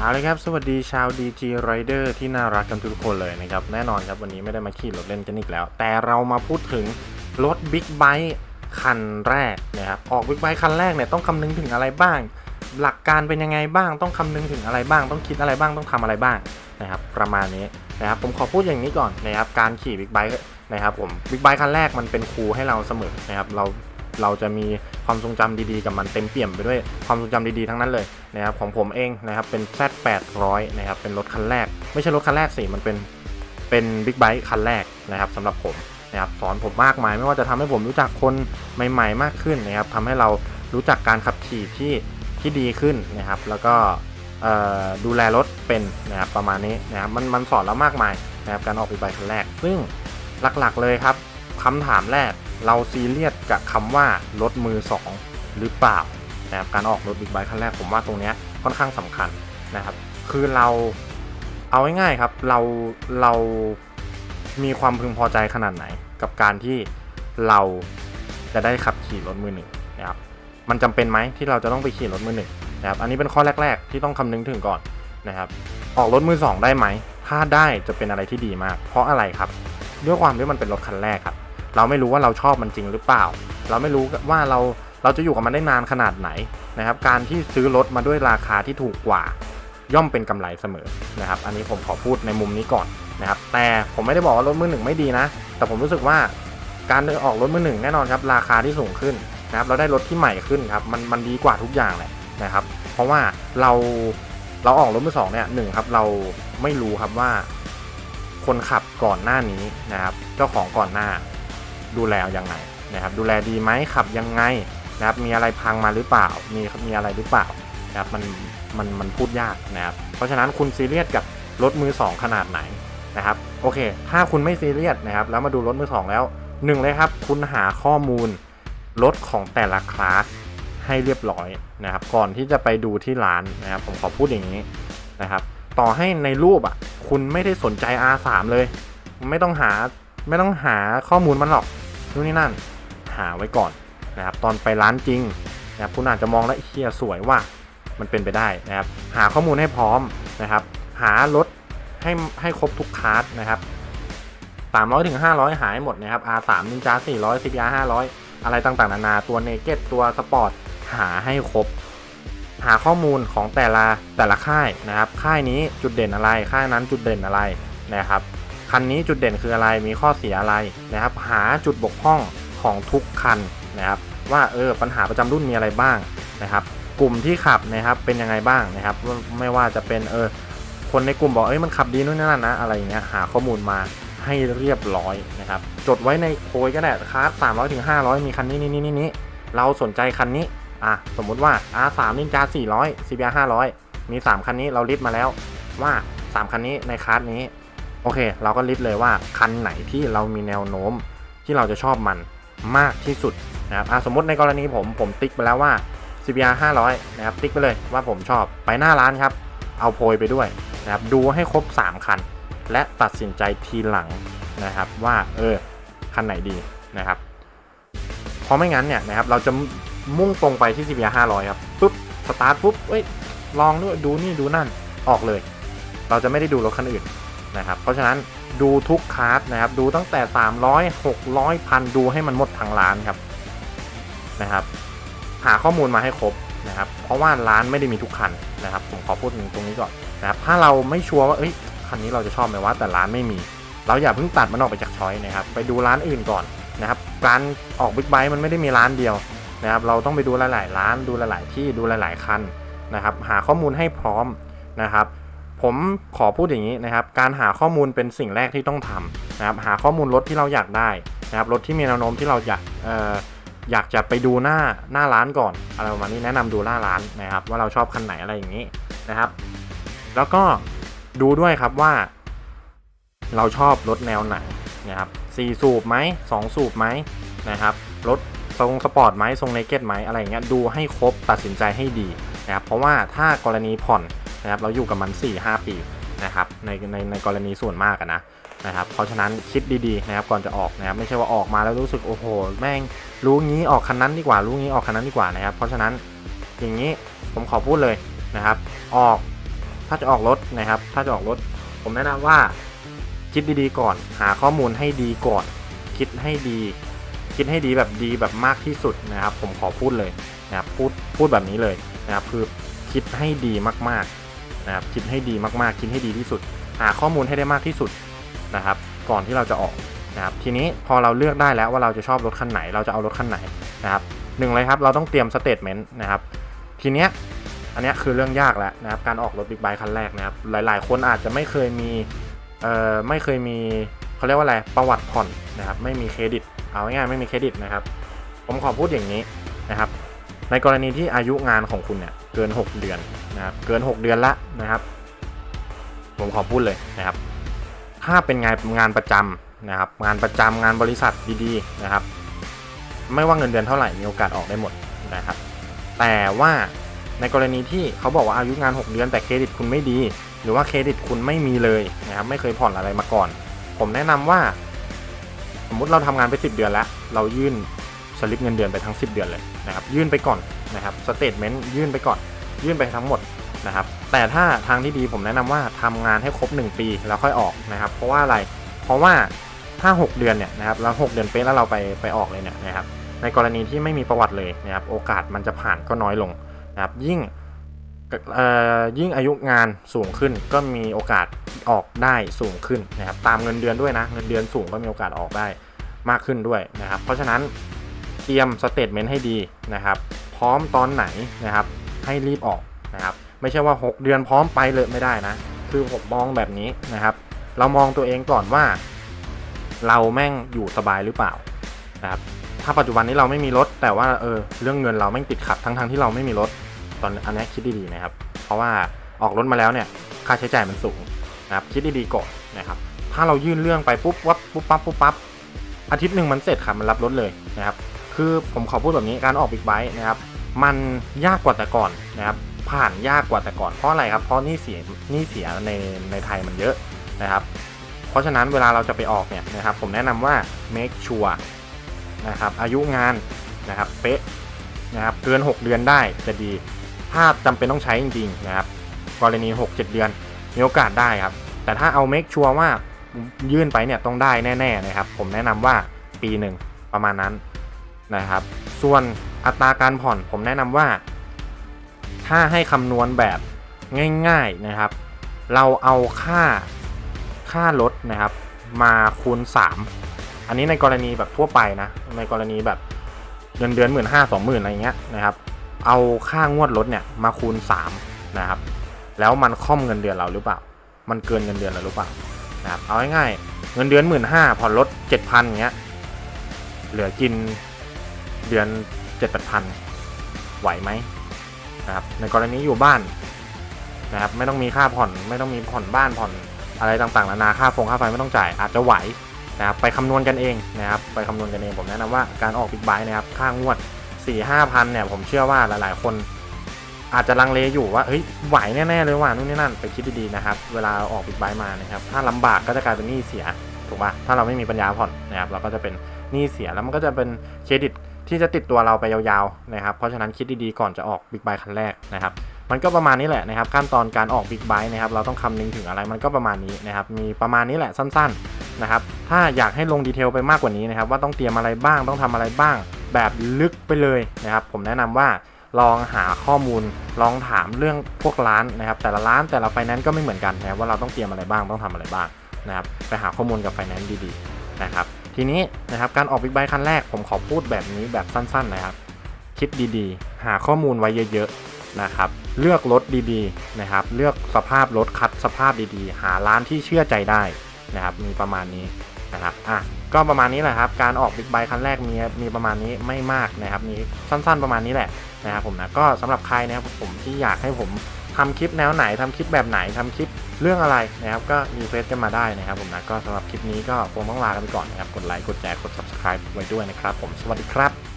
เอาเลยครับ สวัสดีชาว DG Rider ที่น่ารักกันทุกคนเลยนะครับ แน่นอนครับวันนี้ไม่ได้มาขี่รถเล่นกันอีกแล้ว แต่เรามาพูดถึงรถบิ๊กไบค์คันแรกนะครับ ออกบิ๊กไบค์คันแรกเนี่ยต้องคำนึงถึงอะไรบ้าง หลักการเป็นยังไงบ้าง ต้องคำนึงถึงอะไรบ้าง ต้องคิดอะไรบ้าง ต้องทำอะไรบ้างนะครับ ประมาณนี้นะครับ ผมขอพูดอย่างนี้ก่อนนะครับ การขี่บิ๊กไบค์นะครับผม บิ๊กไบค์คันแรกมันเป็นครูให้เราเสมอนะครับ เรา เราจะมีความทรงจำดีๆ กับมันเต็มเปี่ยมไปด้วยความทรงจำดีๆทั้งนั้นเลยนะครับของผมเองนะครับเป็น Z800 นะครับเป็นรถคันแรก ไม่ใช่รถคันแรกสิมันเป็นเป็นบิ๊กไบค์คันแรกนะครับสำหรับผมนะครับสอนผมมากมายไม่ว่าจะทำให้ผมรู้จักคนใหม่ ๆ มากขึ้นนะครับทำให้เรารู้จักการขับขี่ที่ที่ดีขึ้นนะครับแล้วก็ดูแลรถเป็นนะครับประมาณนี้นะครับมันมันสอนเรามากมายนะครับการออกบิ๊กไบค์คันแรก ซึ่งหลักๆเลยครับคำถามแรก เราซีเรียสกับคำว่ารถมือ 2 หรือเปล่านะครับการออกรถบิ๊กไบค์คันแรกผมว่าตรงนี้ค่อนข้างสำคัญนะครับ คือเราเอาง่ายๆครับเราเรามีความพึงพอใจขนาดไหน กับการที่เราจะได้ขับขี่รถมือหนึ่งนะครับมันจำเป็นไหมที่เราจะต้องไปขี่รถมือหนึ่งนะครับอันนี้เป็นข้อแรก ๆ ที่ต้องคำนึงถึงก่อนนะครับออกรถมือสองได้ไหม ถ้าได้จะเป็นอะไรที่ดีมาก เพราะอะไรครับ ด้วยความที่มันเป็นรถคันแรกครับ เราไม่รู้ว่าเราชอบมันจริงหรือเปล่า เราไม่รู้ว่าเราเราจะอยู่กับมันได้นานขนาดไหนนะครับ การที่ซื้อรถมาด้วยราคาที่ถูกกว่า ย่อมเป็นกำไรเสมอนะครับ อันนี้ผมขอพูดในมุมนี้ก่อนนะครับ แต่ผมไม่ได้บอกว่ารถมือหนึ่งไม่ดีนะ แต่ผมรู้สึกว่าการออกรถมือหนึ่งแน่นอนครับ ราคาที่สูงขึ้นนะครับ เราได้รถที่ใหม่ขึ้นครับ มันมันดีกว่าทุกอย่างแหละนะครับ เพราะว่าเราเราออกรถมือสองเนี่ยหนึ่งครับเราไม่รู้ครับว่าคนขับก่อนหน้านี้นะครับ เจ้าของก่อนหน้า ดูแลยังไงนะครับดูแลดีไหมขับยังไงนะครับมีอะไรพังมาหรือเปล่า มีมีอะไรหรือเปล่านะครับมันมันมันพูดยากนะครับเพราะฉะนั้นคุณซีเรียสกับรถมือ 2 ขนาดไหนนะครับโอเค ถ้าคุณไม่ซีเรียสนะครับแล้วมาดูรถมือ 2 แล้วหนึ่งเลยครับคุณหาข้อมูลรถของแต่ละคลาสให้เรียบร้อยนะครับก่อนที่จะไปดูที่ร้านนะครับผมขอพูดอย่างนี้นะครับต่อให้ในรูปอะคุณไม่ได้สนใจ R3 เลย ไม่ต้องหาไม่ต้องหาข้อมูลมันหรอก นู่นนี่นั่นหาไว้ก่อนนะครับตอนไปร้านจริงนะครับคุณอาจจะมองแล้วเฮียสวยว่ามันเป็นไปได้นะครับหาข้อมูลให้พร้อมนะครับ หารถให้ให้ครบทุกคลาสนะครับ300ถึง500 หายหมดนะครับ R3 Ninja 400 CBR 500 อะไรต่างๆ นานาตัว Naked ตัวสปอร์ตหาให้ครบ หาข้อมูลของแต่ละแต่ละค่ายนะครับ ค่ายนี้จุดเด่นอะไร ค่ายนั้นจุดเด่นอะไรนะครับ คันนี้จุดเด่นคืออะไรมีข้อเสียอะไรนะครับ หาจุดบกพร่องของทุกคันนะครับ ว่าเออปัญหาประจำรุ่นมีอะไรบ้างนะครับ กลุ่มที่ขับนะครับเป็นยังไงบ้างนะครับ ไม่ว่าจะเป็นเออคนในกลุ่มบอกเอ้ยมันขับดีนู่นนั่นนะอะไรอย่างเงี้ยหาข้อมูลมาให้เรียบร้อยนะครับ จดไว้ในโพยก็ได้คาร์ดสามร้อยถึงห้าร้อยมีคันนี้นี่นี่นี่เราสนใจคันนี้อะสมมุติว่า R3 Ninja 400 CBR 500 มี 3 คันนี้เราลิสต์มาแล้วว่า 3 คันนี้ในคลาสนี้ โอเค เราก็ลิสต์เลยว่าคันไหนที่เรามีแนวโน้มที่เราจะชอบมันมากที่สุดนะครับสมมติในกรณีผมผมติ๊กไปแล้วว่า CBR 500 นะครับติ๊กไปเลยว่าผมชอบไปหน้าร้านครับ เอาโพยไปด้วยนะครับดูให้ครบ 3 คัน และตัดสินใจทีหลังนะครับว่าเออคันไหนดีนะครับเพราะไม่งั้นเนี่ยนะครับเราจะมุ่งตรงไปที่ CBR 500 ครับปุ๊บสตาร์ทปุ๊บเอ้ยลองด้วยดูนี่ดูนั่นออกเลย เราจะไม่ได้ดูรถคันอื่น นะครับ เพราะฉะนั้นดูทุกคลาสนะครับ ดูตั้งแต่ 300 600พันดูให้มันหมดทางร้านครับนะครับ หาข้อมูลมาให้ครบนะครับ เพราะว่าร้านไม่ได้มีทุกคันนะครับ ผมขอพูดตรงนี้ก่อนนะครับ ถ้าเราไม่ชัวร์ว่าเอ้ยคันนี้เราจะชอบไหมว่าแต่ร้านไม่มี เราอย่าเพิ่งตัดมันออกไปจากช้อยนะครับ ไปดูร้านอื่นก่อนนะครับการออกบิ๊กไบค์มันไม่ได้มีร้านเดียวนะครับ เราต้องไปดูหลาย ๆ ร้านดูหลาย ๆ ที่ดูหลาย ๆ คันนะครับ หาข้อมูลให้พร้อมนะครับ ผมขอพูดอย่างนี้นะครับ การหาข้อมูลเป็นสิ่งแรกที่ต้องทำนะครับ หาข้อมูลรถที่เราอยากได้นะครับ รถที่มีแนวโน้มที่เราอยากเอ่ออยากจะไปดูหน้าหน้าร้านก่อนอะไรประมาณนี้แนะนำดูหน้าร้านนะครับ ว่าเราชอบคันไหนอะไรอย่างนี้นะครับ แล้วก็ดูด้วยครับว่า เราชอบรถแนวไหนนะครับสี่สูบไหมสองสูบไหมนะครับรถทรงสปอร์ตไหมทรงเนเก็ตไหมอะไรอย่างเงี้ยดูให้ครบตัดสินใจให้ดีนะครับเพราะว่าถ้ากรณีผ่อน นะครับเราอยู่กับมัน4-5 ปีนะครับในในในกรณีส่วนมากนะนะครับเพราะฉะนั้นคิดดีๆนะครับก่อนจะออกนะครับไม่ใช่ว่าออกมาแล้วรู้สึกโอ้โหแม่งรู้งี้ออกคันนั้นดีกว่ารู้งี้ออกคันนั้นดีกว่านะครับเพราะฉะนั้นอย่างนี้ผมขอพูดเลยนะครับ ออกถ้าจะออกรถนะครับ ถ้าจะออกรถ ผมแนะนำว่าคิดดีๆก่อน หาข้อมูลให้ดีก่อน คิดให้ดี คิดให้ดีแบบดีแบบมากที่สุดนะครับ ผมขอพูดเลยนะครับพูดพูดแบบนี้เลยนะครับคือคิดให้ดีมากๆ นะครับคิดให้ดีมากๆ คิดให้ดีที่สุด หาข้อมูลให้ได้มากที่สุดนะครับ ก่อนที่เราจะออกนะครับ ทีนี้พอเราเลือกได้แล้วว่าเราจะชอบรถคันไหน เราจะเอารถคันไหนนะครับหนึ่งเลยครับเราต้องเตรียมสเตทเมนต์นะครับ ทีเนี้ยอันเนี้ยคือเรื่องยากแล้วนะครับ การออกรถบิ๊กไบค์คันแรกนะครับ หลาย ๆ คนอาจจะไม่เคยมีเอ่อไม่เคยมีเขาเรียกว่าอะไรประวัติผ่อนนะครับ ไม่มีเครดิต เอาง่ายๆไม่มีเครดิตนะครับ ผมขอพูดอย่างนี้นะครับ ในกรณีที่อายุงานของคุณเนี่ยเกิน 6 เดือนนะครับเกิน 6 เดือนละนะครับ ผมขอพูดเลยนะครับ ถ้าเป็นงานงานประจำนะครับ งานประจำงานบริษัทดีๆนะครับ ไม่ว่าเงินเดือนเท่าไหร่มีโอกาสออกได้หมดนะครับ แต่ว่าในกรณีที่เขาบอกว่าอายุงาน 6 เดือนแต่เครดิตคุณไม่ดี หรือว่าเครดิตคุณไม่มีเลยนะครับไม่เคยผ่อนอะไรมาก่อน ผมแนะนำว่า สมมติเราทำงานไป 10 เดือนแล้ว เรายื่น สลิปเงินเดือนไปทั้ง 10 เดือนเลยนะครับยื่นไปก่อนนะครับสเตทเมนต์ยื่นไปก่อน ยื่นไปทั้งหมดนะครับแต่ถ้าทางที่ดีผมแนะนำว่าทำงานให้ครบ 1 ปีแล้วค่อยออกนะครับ เพราะว่าอะไรเพราะว่าถ้า 6 เดือนเนี่ยนะครับแล้ว 6 เดือนเป๊ะแล้วเราไปไปออกเลยเนี่ยนะครับในกรณีที่ไม่มีประวัติเลยนะครับโอกาสมันจะผ่านก็น้อยลงนะครับยิ่งเอ่อยิ่งอายุงานสูงขึ้นก็มีโอกาสออกได้สูงขึ้นนะครับตามเงินเดือนด้วยนะเงินเดือนสูงก็มีโอกาสออกได้มากขึ้นด้วยนะครับ เพราะฉะนั้น เตรียมสเตทเมนต์ให้ดีนะครับ พร้อมตอนไหนนะครับ ให้รีบออกนะครับ ไม่ใช่ว่า 6 เดือนพร้อมไปเลยไม่ได้นะ คือผมมองแบบนี้นะครับ เรามองตัวเองก่อนว่า เราแม่งอยู่สบายหรือเปล่านะครับ ถ้าปัจจุบันนี้เราไม่มีรถ แต่ว่าเออเรื่องเงินเราแม่งติดขัดทั้งทงที่เราไม่มีรถ ตอนอันนี้คิดดีๆนะครับ เพราะว่าออกรถมาแล้วเนี่ย ค่าใช้จ่ายมันสูงนะครับ คิดดีๆก่อนนะครับ ถ้าเรายื่นเรื่องไปปุ๊บวับปุ๊บปั๊บปุ๊บปั๊บอาทิตย์หนึ่งมันเสร็จครับมันรับรถเลยนะครับ คือผมขอพูดแบบนี้การออกบิ๊กไบค์นะครับมันยากกว่าแต่ก่อนนะครับผ่านยากกว่าแต่ก่อนเพราะอะไรครับเพราะหนี่เสียหนี่เสียในในไทยมันเยอะนะครับ เพราะฉะนั้นเวลาเราจะไปออกเนี่ยนะครับ ผมแนะนำว่า make sure นะครับอายุงานนะครับเป๊ะนะครับเกิน 6 เดือนได้จะดี ถ้าจำเป็นต้องใช้จริงๆนะครับกรณี 6-7 เดือนมีโอกาสได้ครับ แต่ถ้าเอา make sure ว่ายื่นไปเนี่ยต้องได้แน่ๆนะครับ ผมแนะนำว่าปีหนึ่งประมาณนั้น นะครับ ส่วนอัตราการผ่อนผมแนะนำว่า ถ้าให้คำนวณแบบง่ายๆนะครับ เราเอาค่าค่ารถนะครับ มาคูณ 3 อันนี้ในกรณีแบบทั่วไปนะ ในกรณีแบบเงินเดือนหมื่นห้าสองหมื่นอะไรเงี้ยนะครับ เอาค่างวดรถเนี่ยมาคูณ 3 นะครับ แล้วมันค่อมเงินเดือนเราหรือเปล่า มันเกินเงินเดือนเราหรือเปล่านะครับเอาง่ายๆเงินเดือนหมื่นห้าผ่อนรถเจ็ดพันเงี้ยเหลือกิน เดือนเจ็ดแปดพันไหวไหมนะครับในกรณีอยู่บ้านนะครับไม่ต้องมีค่าผ่อนไม่ต้องมีผ่อนบ้านผ่อนอะไรต่างๆนานาค่าฟงค่าไฟไม่ต้องจ่ายอาจจะไหวนะครับไปคำนวณกันเองนะครับไปคำนวณกันเองผมแนะนำว่าการออกบิ๊กไบค์นะครับค่างวด 4 5 0 0พันเนี่ยผมเชื่อว่าหลายๆ คนอาจจะลังเลอยู่ว่าเฮ้ยไหวแน่ๆเลยว่ะนู่นนี่นั่นไปคิดดีๆนะครับเวลาออกบิ๊กไบค์มานะครับถ้าลำบากก็จะกลายเป็นหนี้เสียถูกป่ะถ้าเราไม่มีปัญญาผ่อนนะครับเราก็จะเป็นหนี้เสียแล้วมันก็จะเป็นเครดิต ที่จะติดตัวเราไปยาวๆนะครับเพราะฉะนั้นคิดดีๆก่อนจะออกบิ๊กไบคันแรกนะครับมันก็ประมาณนี้แหละนะครับขั้นตอนการออกบิ๊กไบค์นะครับเราต้องคำนึงถึงอะไรมันก็ประมาณนี้นะครับมีประมาณนี้แหละสั้นๆนะครับถ้าอยากให้ลงดีเทลไปมากกว่านี้นะครับว่าต้องเตรียมอะไรบ้างต้องทำอะไรบ้าง แบบลึกไปเลยนะครับผมแนะนำว่าลองหาข้อมูลลองถามเรื่องพวกร้านนะครับแต่ละร้านแต่ละไฟแนนซ์ก็ไม่เหมือนกันนะว่าเราต้องเตรียมอะไรบ้างต้องทำอะไรบ้างนะครับไปหาข้อมูลกับไฟแนนซ์ดีๆนะครับ ทีนี้นะครับการออกบิ๊กไบค์คันแรกผมขอพูดแบบนี้แบบสั้นๆนะครับ คิดดีๆ หาข้อมูลไว้เยอะๆนะครับเลือกรถดีๆนะครับ เลือกสภาพรถคัดสภาพดีๆ หาร้านที่เชื่อใจได้นะครับ มีประมาณนี้นะครับอะก็ประมาณนี้แหละครับการออกบิ๊กไบค์คันแรกมีมีประมาณนี้ไม่มากนะครับมีสั้นๆประมาณนี้แหละนะครับผมนะก็สำหรับใครนะครับผมที่อยากให้ผมทำคลิปแนวไหนทำคลิปแบบไหนทำคลิป เรื่องอะไรนะครับก็มีเฟซกันมาได้นะครับผมนะก็สำหรับคลิปนี้ก็คงต้องลากันไปก่อนนะครับกดไลค์กดแชร์กด subscribe ไว้ด้วยนะครับผมสวัสดีครับ